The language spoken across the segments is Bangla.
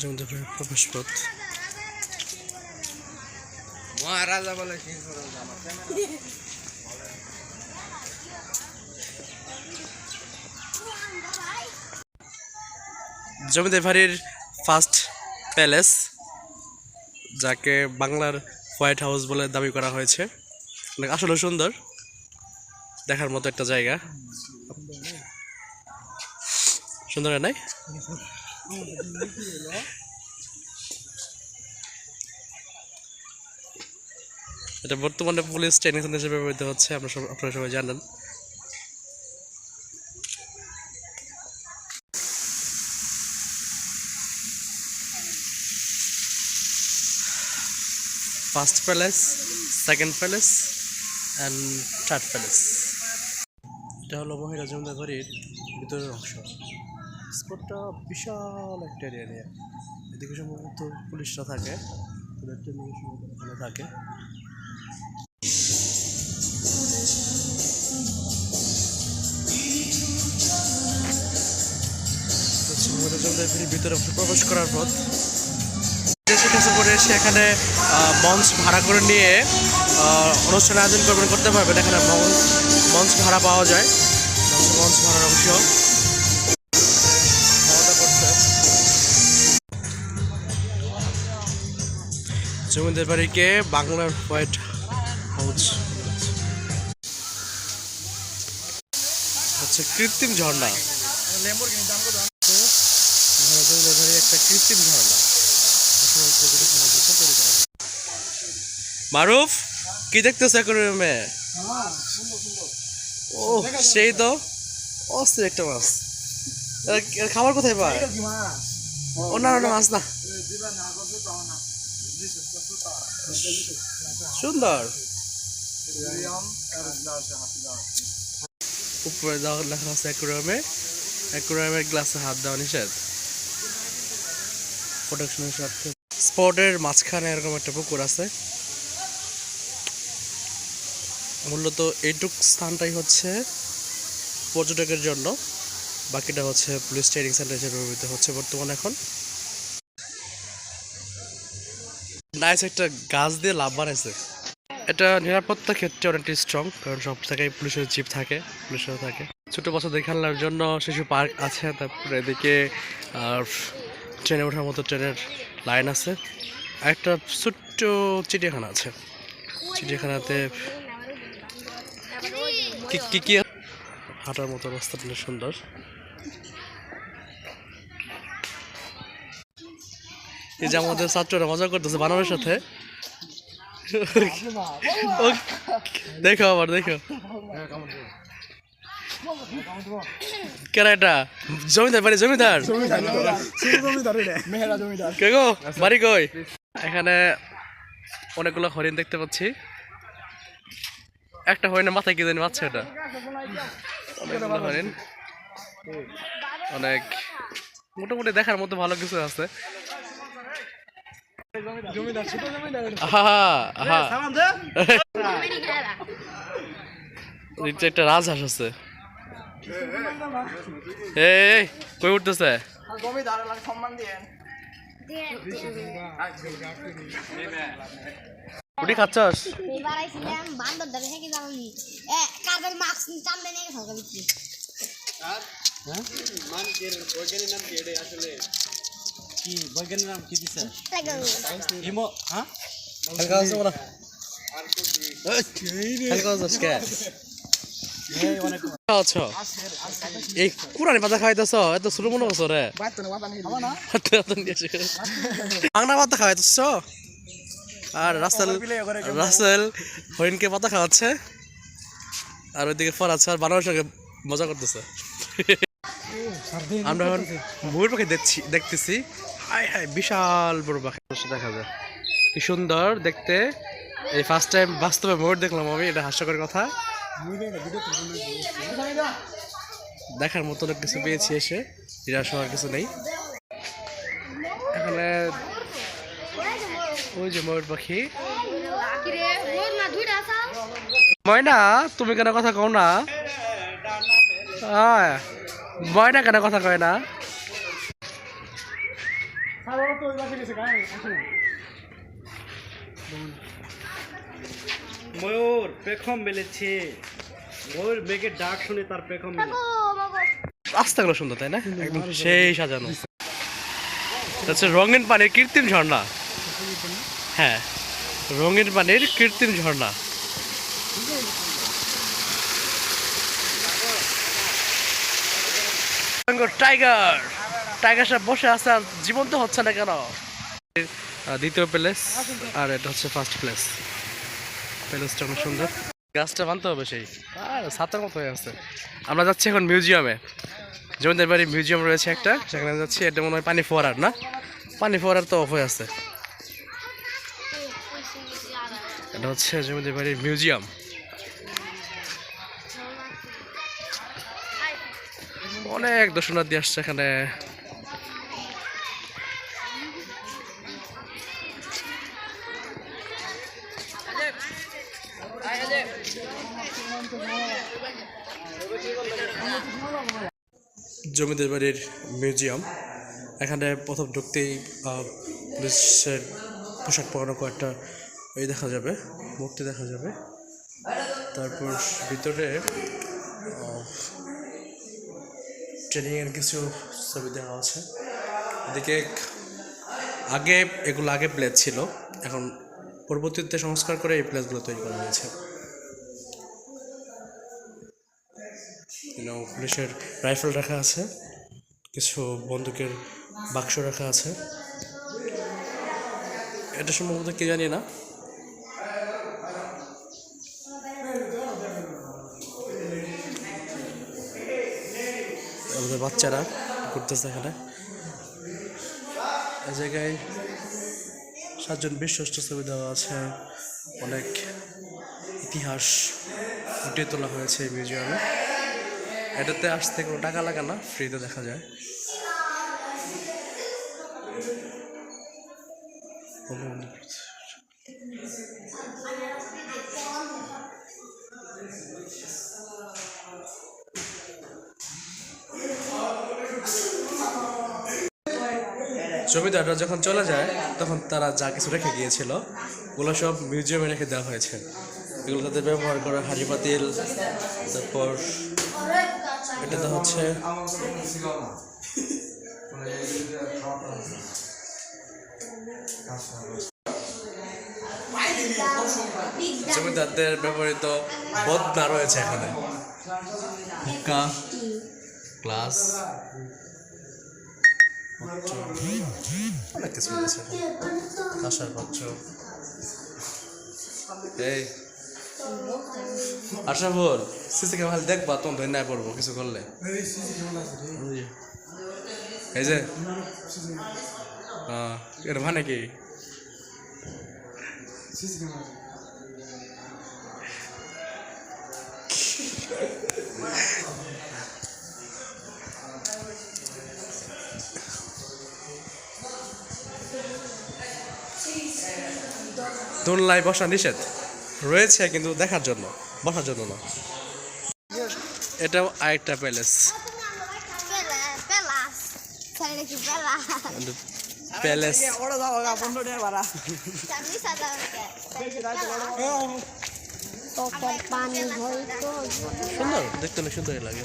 জমিতে প্রবেশ পথ মহারাজা বলে কি ফার্স্ট প্যালেস যাকে বাংলার হোয়াইট হাউস বলে দাবি করা হয়েছে। আসলে সুন্দর দেখার মতো একটা জায়গা। সুন্দর নাই? এটা বর্তমানে পুলিশ ট্রেনিং সেন্টার হিসেবে ব্যবহৃত হচ্ছে আপনারা সব আপনারা সবাই জানেন। First place second place and third place এটা হলো মহিলা জমিদার বাড়ির ভিতরের অংশ। স্পটটা বিশাল একটা এরিয়া এদিকে সম্ভবত পুলিশরা থাকে। ওদের ওখানে থাকে। ভিতরে প্রবেশ করার পথ। করে এসে এখানে মঞ্চ ভাড়া করে নিয়ে অনুষ্ঠান আয়োজন করবেন, করতে পারবেন এখানে মঞ্চ মঞ্চ ভাড়া পাওয়া যায়। মঞ্চ ভাড়ার অংশ। জমিদার বাড়িকে বাংলার হোয়াইট হাউস। হচ্ছে কৃত্রিম ঝর্ণা। একটা কৃত্রিম ঝর্ণা মারুফ কি দেখতেছ অ্যাকোরিয়ামে ও সেই তো। অস্থির একটা মাছ। খাবার কোথায় পায়? না, মাছ না। সুন্দর। উপরে দেওয়া লেখা আছে অ্যাকোরিয়ামে। অ্যাকোরিয়ামের গ্লাসে হাত দেওয়া নিষেধ। প্রোটেকশনের স্বার্থে। স্পটের মাঝখানে এরকম একটা পুকুর আছে। মূলত এইটুক স্থানটাই হচ্ছে পর্যটকের জন্য। বাকিটা হচ্ছে পুলিশ ট্রেনিং সেন্টার হিসেবে ব্যবহৃত হচ্ছে বর্তমানে এখন। নাইস একটা গাছ দিয়ে লাভ বানাইছে। এটা নিরাপত্তা ক্ষেত্রে অনেকটা স্ট্রং কারণ সব জায়গায় পুলিশের জিপ থাকে পুলিশের থাকে। ছোট বাচ্চাদের খেলার জন্য শিশু পার্ক আছে, তারপরে এদিকে, আর ট্রেনে ওঠার মতো ট্রেনের লাইন আছে। একটা ছোট্ট চিড়িয়াখানা আছে। চিড়িয়াখানাতে কি কি হাঁটার মতো রাস্তাটা সুন্দর। এই যে আমাদের ছাত্ররা মজা করতেছে বানানোর সাথে। দেখো আবার, দেখো। কেরা এটা? জমিদার, বাড়ি জমিদার? কে গো? বাড়ি কই? এখানে অনেকগুলো হরিণ দেখতে পাচ্ছি। একটা হরিণের মাথায় কি জানি মারছে এটা? হরিণ। অনেক। মোটামুটি দেখার মতো ভালো কিছু আছে। আহা আহা। নিচে একটা রাজহাঁস আছে। এই কই উঠতেছে? উঠি খাচ্ছস? এবার আইছিলাম বান্দর ধরে থেকে কি বৈজ্ঞানিক নাম কি দিছে? হিমো হ্যাঁ? হালকা আছে বলা হালকা আছে কে এই অনেক আছো? এই কুরানি পাতা খাইতেছ এত শুরু মনে করছ রে। বাংলা পাতা খাওয়াইতেছ? আর রাসেল রাসেল হরিণকে পাতা খাওয়াচ্ছে। আর ওইদিকে আর বানরের সঙ্গে মজা করতেছে। আমরা এখন ময়ূর পাখি দেখছি দেখতেছি। হাই হাই বিশাল বড় পাখি দেখা যায়। কি সুন্দর দেখতে। এই ফার্স্ট টাইম বাস্তবে ময়ূর দেখলাম আমি এটা হাস্যকর কথা। দেখার মতো অনেক কিছু পেয়েছি এসে নিরাশ হওয়ার কিছু নেই। এখানে ওই যে ময়ূর পাখি। ময়না তুমি কেন কথা কও না? আয়, ময়না কেন কথা কয় না? ময়ূর পেখম মেলেছে। ময়ূর মেঘের ডাক শুনে তার পেখম মেলে। রাস্তাগুলো সুন্দর তাই না? একদম সেই সাজানো। হচ্ছে রঙিন পানির কৃত্রিম ঝর্ণা। হ্যাঁ রঙিন পানির কৃত্রিম ঝর্ণা। টাইগার। টাইগার সাহেব বসে আছে আর জীবন্ত হচ্ছে না কেন? দ্বিতীয় প্লেস, আর এটা হচ্ছে ফার্স্ট প্লেস প্লেসটা অনেক সুন্দর। গাছটা মানতে হবে সেই। আর ছাতার মতো হয়ে আছে। আমরা যাচ্ছি এখন মিউজিয়ামে। জমিদার বাড়ি মিউজিয়াম রয়েছে একটা। সেখানে যাচ্ছি, এটা মনে হয় পানি ফোয়ারার, না? পানি ফোয়ারার তো অফ হয়ে আছে। এটা হচ্ছে জমিদার বাড়ির মিউজিয়াম। অনেক দর্শনার্থী আসছে এখানে। জমিদার বাড়ির মিউজিয়াম। এখানে প্রথম ঢুকতেই পুলিশের পোশাক পরানো কয়েকটা এই দেখা যাবে, মূর্তি দেখা যাবে। তারপর ভিতরে ট্রেনিংয়ের কিছু ছবি দেওয়া আছে। এদিকে আগে এগুলো আগে প্লেস ছিল, এখন পরবর্তীতে সংস্কার করে এই প্লেসগুলো তৈরি করা হয়েছে। পুলিশের রাইফেল রাখা আছে, কিছু বন্দুকের বাক্স রাখা আছে। এটা সম্ভবত কে জানি না। আমাদের বাচ্চারা ঘুরতেছে এখানে। এই জায়গায় সাতজন বিশ্বস্ত ছবি দেওয়া আছে। অনেক ইতিহাস ফুটিয়ে তোলা হয়েছে এই মিউজিয়ামে। এটাতে আসতে কোনো টাকা লাগে না ফ্রিতে দেখা যায়। জমিদাররা যখন চলে যায়, তখন তারা যা কিছু রেখে গিয়েছিল, ওগুলো সব মিউজিয়ামে রেখে দেওয়া হয়েছে। এগুলো তাদের ব্যবহার করা হাঁড়ি পাতিল তারপর এটাতে হচ্ছে জমিদারদের ব্যবহৃত বদনা রয়েছে এখানে। হুক্কা, গ্লাস অনেক কিছু রয়েছে আসার পাত্র। এই আশা বল সিসি ক্যামেরা দেখবা তোমার না পড়ব, কিছু করলে। এই যে হ্যাঁ এর মানে কি? দোলনায় বসা নিষেধ। রয়েছে কিন্তু দেখার জন্য বসার জন্য না। এটাও আরেকটা প্যালেস। প্যালেস। সুন্দর দেখতে অনেক সুন্দর লাগে।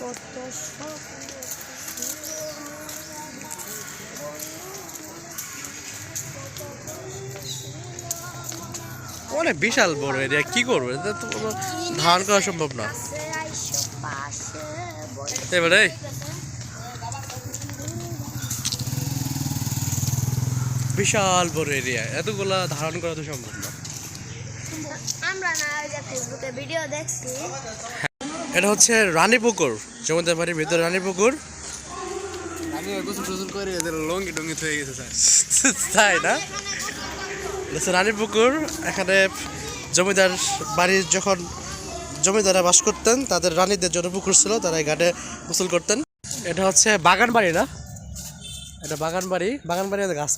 কত অনেক বিশাল বড় এরিয়া কি করব? এটা তো ধারণ করা সম্ভব না। এবারে বিশাল বড় এরিয়া এতগুলা ধারণ করা তো সম্ভব না। আমরা না ফেসবুকে ভিডিও দেখছি। এটা হচ্ছে রানী পুকুর জমিদার বাড়ির ভিতরে রানী পুকুর। হয়ে তাই না? রানী পুকুর। এখানে জমিদার বাড়ির যখন জমিদাররা বাস করতেন তাদের রানীদের জন্য পুকুর ছিল তারা এই ঘাটে গোসল করতেন। এটা হচ্ছে বাগান বাড়ি না? এটা বাগান বাড়ি বাগান বাড়ি গাছ।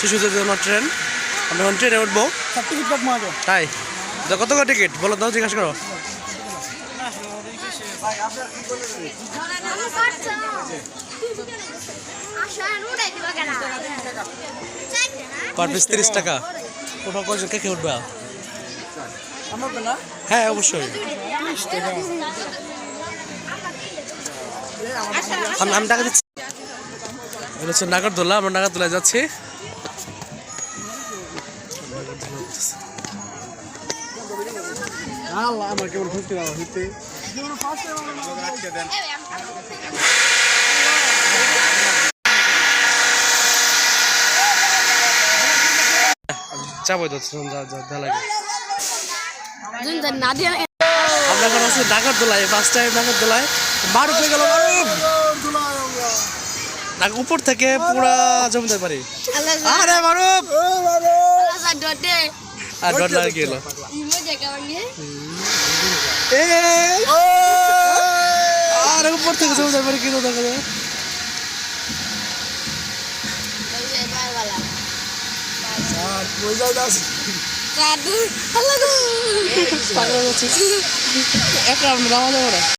শিশুদের জন্য ট্রেন আমরা এখন ট্রেনে উঠবো। তাই? কত করে টিকিট বলো দাও জিজ্ঞাসা করো। পার পিস তিরিশ টাকা। ওটা কয়জন কে কে উঠবে? হ্যাঁ অবশ্যই। আমি আমি টাকা দিচ্ছি। এটা হচ্ছে নাগরদোলা আমরা নাগরদোলায় যাচ্ছি। আল্লাহ আমার কেমন খুঁজতে দাও হইতে যাব তো যা যা যা লাগে। আমরা এখন আছি নাগরদোলায় ফার্স্ট টাইম হয়ে গেল উপর থেকে পুরা জমতে পারি আরে মারুফ! ডটে আর ডর লাগে গেল। ইমো জায়গা বানিয়ে এ আরে উপর থেকে জমতে পারি কিন্তু দেখা যায়। কাদু হ্যালো পাগল হচ্ছে একটা না।